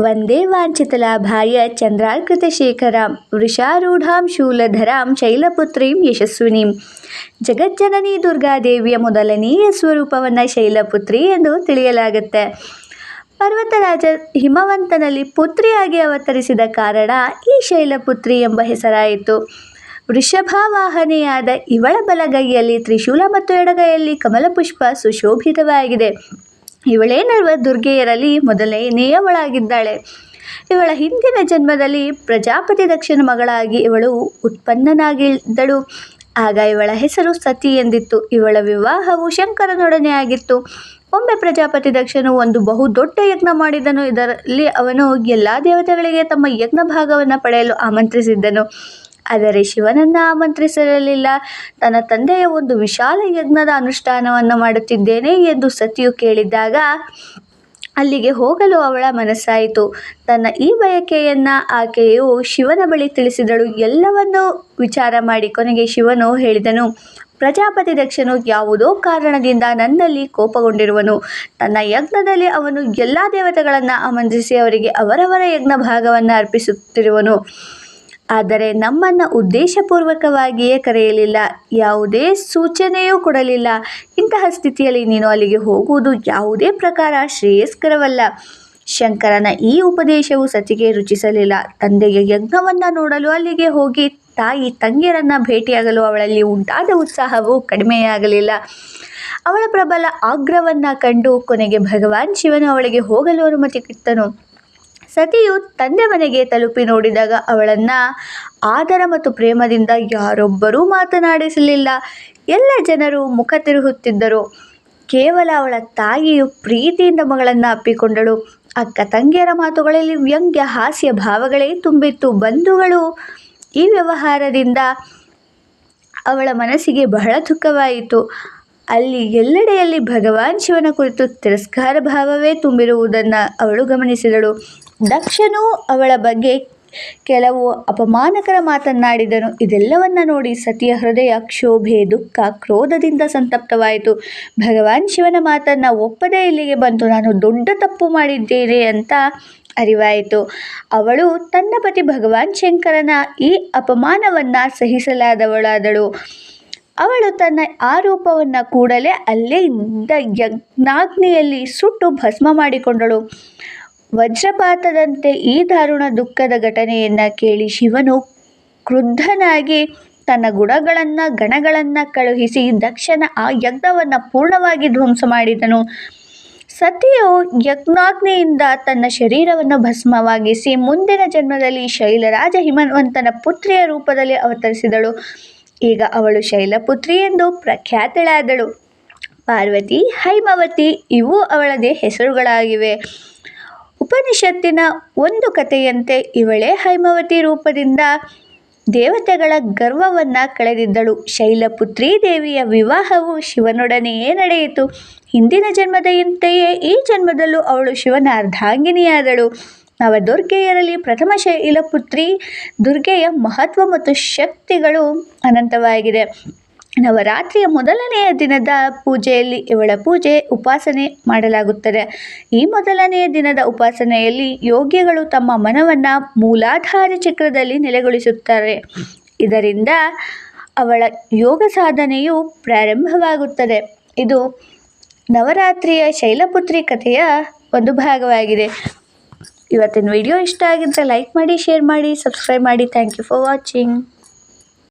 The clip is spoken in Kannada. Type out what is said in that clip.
ವಂದೇ ವಾಂಛಿತಲಾಭಾಯ ಶೇಖರ ವೃಷಾರೂಢಾಂ ಶೂಲಧರಾಂ, ಶೈಲಪುತ್ರೀಂ ಯಶಸ್ವಿನೀಂ. ಜಗಜ್ಜನನಿ ದುರ್ಗಾದೇವಿಯ ಮೊದಲನೆಯ ಸ್ವರೂಪವನ್ನು ಶೈಲಪುತ್ರಿ ಎಂದು ತಿಳಿಯಲಾಗುತ್ತೆ. ಪರ್ವತರಾಜ ಹಿಮವಂತನಲ್ಲಿ ಪುತ್ರಿಯಾಗಿ ಅವತರಿಸಿದ ಕಾರಣ ಈ ಶೈಲಪುತ್ರಿ ಎಂಬ ಹೆಸರಾಯಿತು. ವೃಷಭವಾಹನೆಯಾದ ಇವಳ ಬಲಗೈಯಲ್ಲಿ ತ್ರಿಶೂಲ ಮತ್ತು ಎಡಗೈಯಲ್ಲಿ ಕಮಲಪುಷ್ಪ ಸುಶೋಭಿತವಾಗಿದೆ. ಇವಳೇ ದುರ್ಗೆಯರಲ್ಲಿ ಮೊದಲನೆಯವಳಾಗಿದ್ದಾಳೆ ಇವಳ ಹಿಂದಿನ ಜನ್ಮದಲ್ಲಿ ಪ್ರಜಾಪತಿ ದಕ್ಷನ ಮಗಳಾಗಿ ಇವಳು ಉತ್ಪನ್ನನಾಗಿದ್ದಳು. ಆಗ ಇವಳ ಹೆಸರು ಸತಿ ಎಂದಿತ್ತು. ಇವಳ ವಿವಾಹವು ಶಂಕರನೊಡನೆ ಆಗಿತ್ತು. ಒಮ್ಮೆ ಪ್ರಜಾಪತಿ ದಕ್ಷನು ಒಂದು ಬಹು ದೊಡ್ಡ ಯಜ್ಞ ಮಾಡಿದನು. ಇದರಲ್ಲಿ ಅವನು ಎಲ್ಲ ದೇವತೆಗಳಿಗೆ ತಮ್ಮ ಯಜ್ಞ ಭಾಗವನ್ನು ಪಡೆಯಲು ಆಮಂತ್ರಿಸಿದ್ದನು. ಆದರೆ ಶಿವನನ್ನು ಆಮಂತ್ರಿಸಿರಲಿಲ್ಲ ತನ್ನ ತಂದೆಯ ಒಂದು ವಿಶಾಲ ಯಜ್ಞದ ಅನುಷ್ಠಾನವನ್ನು ಮಾಡುತ್ತಿದ್ದೇನೆ ಎಂದು ಸತಿಯು ಕೇಳಿದಾಗ ಅಲ್ಲಿಗೆ ಹೋಗಲು ಅವಳ ಮನಸ್ಸಾಯಿತು. ತನ್ನ ಈ ಬಯಕೆಯನ್ನು ಆಕೆಯು ಶಿವನ ಬಳಿ ತಿಳಿಸಿದಳು. ಎಲ್ಲವನ್ನೂ ವಿಚಾರ ಮಾಡಿ ಕೊನೆಗೆ ಶಿವನು ಹೇಳಿದನು, ಪ್ರಜಾಪತಿ ದಕ್ಷನು ಯಾವುದೋ ಕಾರಣದಿಂದ ನನ್ನಲ್ಲಿ ಕೋಪಗೊಂಡಿರುವನು. ತನ್ನ ಯಜ್ಞದಲ್ಲಿ ಅವನು ಎಲ್ಲ ದೇವತೆಗಳನ್ನು ಆಮಂತ್ರಿಸಿ ಅವರಿಗೆ ಅವರವರ ಯಜ್ಞ ಭಾಗವನ್ನು ಅರ್ಪಿಸುತ್ತಿರುವನು. ಆದರೆ ನಮ್ಮನ್ನು ಉದ್ದೇಶಪೂರ್ವಕವಾಗಿಯೇ ಕರೆಯಲಿಲ್ಲ, ಯಾವುದೇ ಸೂಚನೆಯೂ ಕೊಡಲಿಲ್ಲ. ಇಂತಹ ಸ್ಥಿತಿಯಲ್ಲಿ ನೀನು ಅಲ್ಲಿಗೆ ಹೋಗುವುದು ಯಾವುದೇ ಪ್ರಕಾರ ಶ್ರೇಯಸ್ಕರವಲ್ಲ. ಶಂಕರನ ಈ ಉಪದೇಶವು ಸತಿಗೆ ರುಚಿಸಲಿಲ್ಲ. ತಂದೆಗೆ ಯಜ್ಞವನ್ನು ನೋಡಲು ಅಲ್ಲಿಗೆ ಹೋಗಿ ತಾಯಿ ತಂಗಿಯರನ್ನು ಭೇಟಿಯಾಗಲು ಅವಳಲ್ಲಿ ಉಂಟಾದ ಉತ್ಸಾಹವು ಕಡಿಮೆಯಾಗಲಿಲ್ಲ. ಅವಳ ಪ್ರಬಲ ಆಗ್ರಹವನ್ನು ಕಂಡು ಕೊನೆಗೆ ಭಗವಾನ್ ಶಿವನು ಅವಳಿಗೆ ಹೋಗಲು ಅನುಮತಿ ಕಿತ್ತನು ಸತಿಯು ತಂದೆ ಮನೆಗೆ ತಲುಪಿ ನೋಡಿದಾಗ ಅವಳನ್ನು ಆದರ ಮತ್ತು ಪ್ರೇಮದಿಂದ ಯಾರೊಬ್ಬರೂ ಮಾತನಾಡಿಸಲಿಲ್ಲ. ಎಲ್ಲ ಜನರು ಮುಖ ತಿರುಗುತ್ತಿದ್ದರು ಕೇವಲ ಅವಳ ತಾಯಿಯು ಪ್ರೀತಿಯಿಂದ ಮಗಳನ್ನು ಅಪ್ಪಿಕೊಂಡಳು. ಅಕ್ಕ ತಂಗಿಯರ ಮಾತುಗಳಲ್ಲಿ ವ್ಯಂಗ್ಯ, ಹಾಸ್ಯ ಭಾವಗಳೇ ತುಂಬಿತ್ತು. ಬಂಧುಗಳು ಈ ವ್ಯವಹಾರದಿಂದ ಅವಳ ಮನಸ್ಸಿಗೆ ಬಹಳ ದುಃಖವಾಯಿತು. ಅಲ್ಲಿ ಎಲ್ಲೆಡೆಯಲ್ಲಿ ಭಗವಾನ್ ಶಿವನ ಕುರಿತು ತಿರಸ್ಕಾರ ಭಾವವೇ ತುಂಬಿರುವುದನ್ನು ಅವಳು ಗಮನಿಸಿದಳು. ದಕ್ಷನು ಅವಳ ಬಗ್ಗೆ ಕೆಲವು ಅಪಮಾನಕರ ಮಾತನ್ನಾಡಿದನು. ಇದೆಲ್ಲವನ್ನ ನೋಡಿ ಸತಿಯ ಹೃದಯ ಕ್ಷೋಭೆ, ದುಃಖ, ಕ್ರೋಧದಿಂದ ಸಂತಪ್ತವಾಯಿತು. ಭಗವಾನ್ ಶಿವನ ಮಾತನ್ನು ಒಪ್ಪದೇ ಇಲ್ಲಿಗೆ ಬಂತು. ನಾನು ದೊಡ್ಡ ತಪ್ಪು ಮಾಡಿದ್ದೇನೆ ಅಂತ ಅರಿವಾಯಿತು. ಅವಳು ತನ್ನ ಪತಿ ಭಗವಾನ್ ಶಂಕರನ ಈ ಅಪಮಾನವನ್ನು ಸಹಿಸಲಾದವಳಾದಳು. ಅವಳು ತನ್ನ ಆರೋಪವನ್ನು ಕೂಡಲೇ ಅಲ್ಲೇ ಇದ್ದ ಯಜ್ಞಾಗ್ನಿಯಲ್ಲಿ ಸುಟ್ಟು ಭಸ್ಮ ಮಾಡಿಕೊಂಡಳು. ವಜ್ರಪಾತದಂತೆ ಈ ದಾರುಣ ದುಃಖದ ಘಟನೆಯನ್ನು ಕೇಳಿ ಶಿವನು ಕ್ರುದ್ಧನಾಗಿ ತನ್ನ ಗುಣಗಳನ್ನು, ಗಣಗಳನ್ನು ಕಳುಹಿಸಿ ದಕ್ಷನ ಆ ಯಜ್ಞವನ್ನು ಪೂರ್ಣವಾಗಿ ಧ್ವಂಸ ಮಾಡಿದನು. ಸತಿಯು ಯಜ್ಞಾಗ್ನಿಯಿಂದ ತನ್ನ ಶರೀರವನ್ನು ಭಸ್ಮವಾಗಿಸಿ ಮುಂದಿನ ಜನ್ಮದಲ್ಲಿ ಶೈಲರಾಜ ಹಿಮವಂತನ ಪುತ್ರಿಯ ರೂಪದಲ್ಲಿ ಅವತರಿಸಿದಳು. ಈಗ ಅವಳು ಶೈಲಪುತ್ರಿ ಎಂದು ಪ್ರಖ್ಯಾತಳಾದಳು. ಪಾರ್ವತಿ, ಹೈಮವತಿ ಇವು ಅವಳದೇ ಹೆಸರುಗಳಾಗಿವೆ. ಉಪನಿಷತ್ತಿನ ಒಂದು ಕಥೆಯಂತೆ ಇವಳೇ ಹೈಮವತಿ ರೂಪದಿಂದ ದೇವತೆಗಳ ಗರ್ವವನ್ನು ಕಳೆದಿದ್ದಳು. ಶೈಲಪುತ್ರಿ ದೇವಿಯ ವಿವಾಹವು ಶಿವನೊಡನೆಯೇ ನಡೆಯಿತು. ಹಿಂದಿನ ಜನ್ಮದಂತೆಯೇ ಈ ಜನ್ಮದಲ್ಲೂ ಅವಳು ಶಿವನ ಅರ್ಧಾಂಗಿನಿಯಾದಳು ನವದುರ್ಗೆಯರಲ್ಲಿ ಪ್ರಥಮ ಶೈಲಪುತ್ರಿ ದುರ್ಗೆಯ ಮಹತ್ವ ಮತ್ತು ಶಕ್ತಿಗಳು ಅನಂತವಾಗಿದೆ. ನವರಾತ್ರಿಯ ಮೊದಲನೆಯ ದಿನದ ಪೂಜೆಯಲ್ಲಿ ಇವಳ ಪೂಜೆ ಉಪಾಸನೆ ಮಾಡಲಾಗುತ್ತದೆ. ಈ ಮೊದಲನೆಯ ದಿನದ ಉಪಾಸನೆಯಲ್ಲಿ ಯೋಗ್ಯಗಳು ತಮ್ಮ ಮನವನ್ನು ಮೂಲಾಧಾರ ಚಕ್ರದಲ್ಲಿ ನೆಲೆಗೊಳಿಸುತ್ತಾರೆ. ಇದರಿಂದ ಅವಳ ಯೋಗ ಸಾಧನೆಯು ಪ್ರಾರಂಭವಾಗುತ್ತದೆ. ಇದು ನವರಾತ್ರಿಯ ಶೈಲಪುತ್ರಿ ಕಥೆಯ ಒಂದು ಭಾಗವಾಗಿದೆ. ಇವತ್ತಿನ ವಿಡಿಯೋ ಇಷ್ಟ ಆಗಿದ್ದರೆ ಲೈಕ್ ಮಾಡಿ, ಶೇರ್ ಮಾಡಿ, ಸಬ್ಸ್ಕ್ರೈಬ್ ಮಾಡಿ. Thank you for watching.